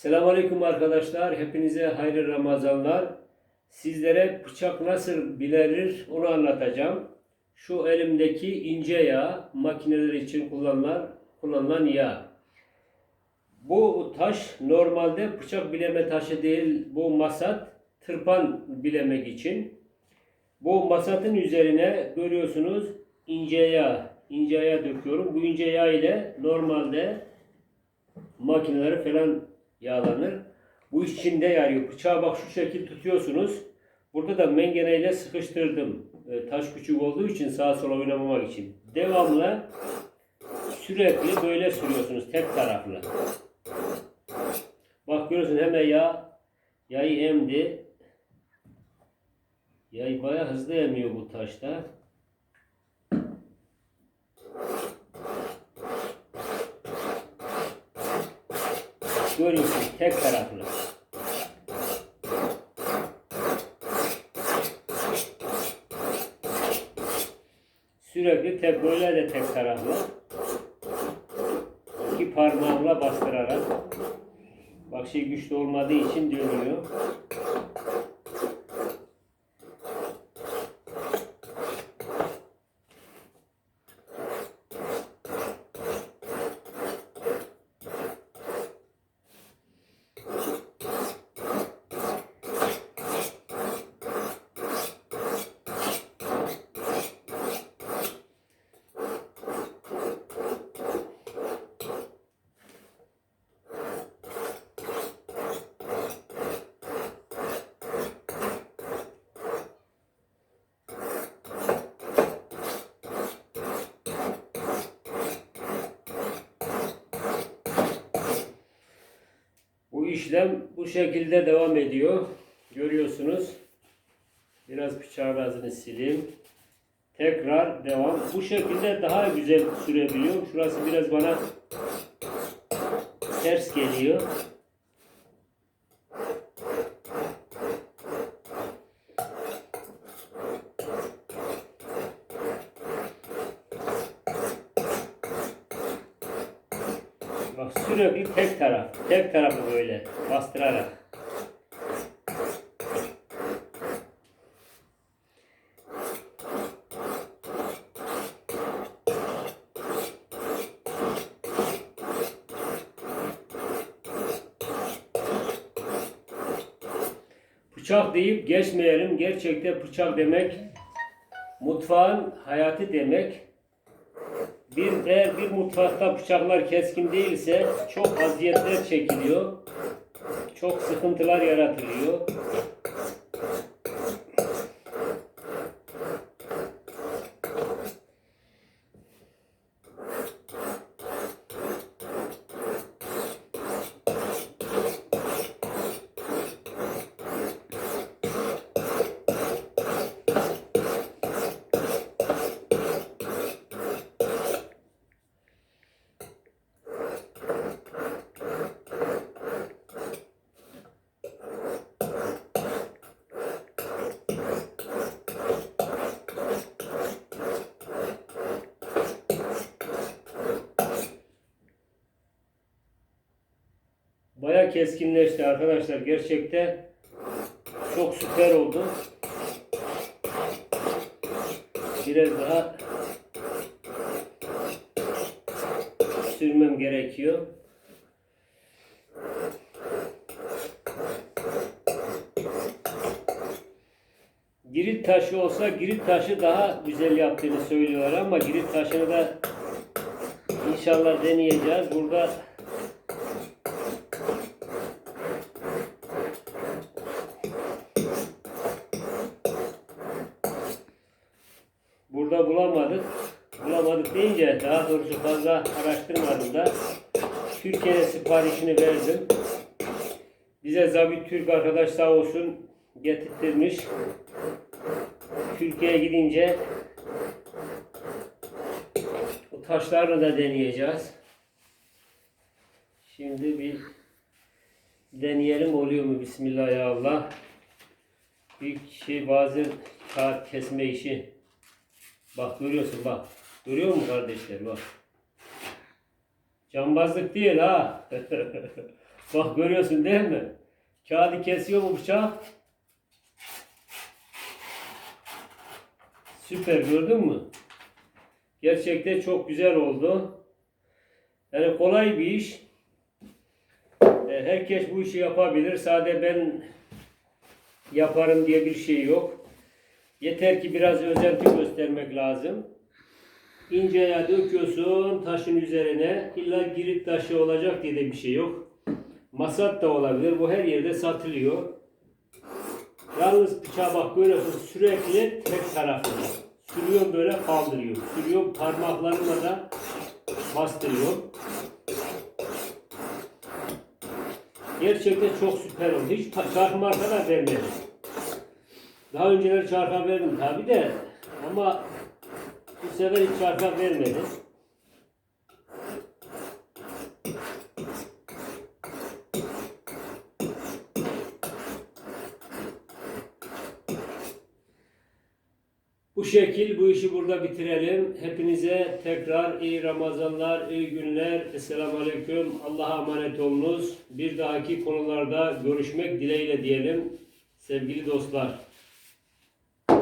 Selamünaleyküm arkadaşlar. Hepinize hayırlı Ramazanlar. Sizlere bıçak nasıl bilenir onu anlatacağım. Şu elimdeki ince yağ makineler için kullanılan, kullanılan yağ. Bu taş normalde bıçak bileme taşı değil. Bu masat tırpan bilemek için. Bu masatın üzerine görüyorsunuz ince yağ. ince yağ döküyorum. Bu ince yağ ile normalde makineleri falan yağlanır. Bu iş içinde yarıyor. Bıçağı bak şu şekil tutuyorsunuz. Burada da mengeneyle sıkıştırdım. E, taş küçük olduğu için sağa sola oynamamak için. Devamlı sürekli böyle sürüyorsunuz tek taraflı. Bak görüyorsun hemen yağ yayı emdi. Yay bayağı hızlı emiyor bu taşta. Görüyorsun tek taraflı. Sürekli tek böyle de tek taraflı. İki parmağımla bastırarak. Bak şey güçlü olmadığı için dönüyor. İşlem bu şekilde devam ediyor. Görüyorsunuz. Biraz bıçağın ağzını sileyim. Tekrar devam. Bu şekilde daha güzel sürebiliyor. Şurası biraz bana ters geliyor. Bak sürekli tek taraf. Tek tarafı böyle bastırarak. Bıçak deyip geçmeyelim. Gerçekte bıçak demek mutfağın hayatı demek. Bir eğer bir mutfakta bıçaklar keskin değilse çok aziyetler çekiliyor. Çok sıkıntılar yaratılıyor. Baya keskinleşti arkadaşlar. Gerçekten çok süper oldu. Biraz daha sürmem gerekiyor. Girit taşı olsa girit taşı daha güzel yaptığını söylüyorlar ama girit taşını da inşallah deneyeceğiz. Burada Burada bulamadık. Bulamadık deyince daha doğrusu fazla araştırmadım da Türkiye'ye siparişini verdim. Bize Zabit Türk arkadaş sağ olsun getirttirmiş. Türkiye'ye gidince o taşlarını da deneyeceğiz. Şimdi bir deneyelim oluyor mu? Bismillahirrahmanirrahim. Bir şey bazı kağıt kesme işi Bak görüyorsun bak. Görüyor musun kardeşler bak. Cambazlık değil ha. Bak görüyorsun değil mi? Kağıdı kesiyor bu bıçak. Süper gördün mü? Gerçekten çok güzel oldu. Yani kolay bir iş. E, Herkes bu işi yapabilir. Sadece ben yaparım diye bir şey yok. Yeter ki biraz özenti göstermek lazım. İnce yağ döküyorsun taşın üzerine. İlla girit taşı olacak diye de bir şey yok. Masat da olabilir. Bu her yerde satılıyor. Yalnız bıçağa bak görüyorsun sürekli tek taraflı. Sürüyor böyle kaldırıyor. Sürüyor parmaklarımla da bastırıyor. Gerçekten çok süper oldu. Hiç marka da vermedim. Daha önceleri çarpı verdim tabi de ama bu sefer hiç çarpı vermedim. Bu şekil bu işi burada bitirelim. Hepinize tekrar iyi Ramazanlar, iyi günler. Esselamu Aleyküm. Allah'a emanet olunuz. Bir dahaki konularda görüşmek dileğiyle diyelim. Sevgili dostlar.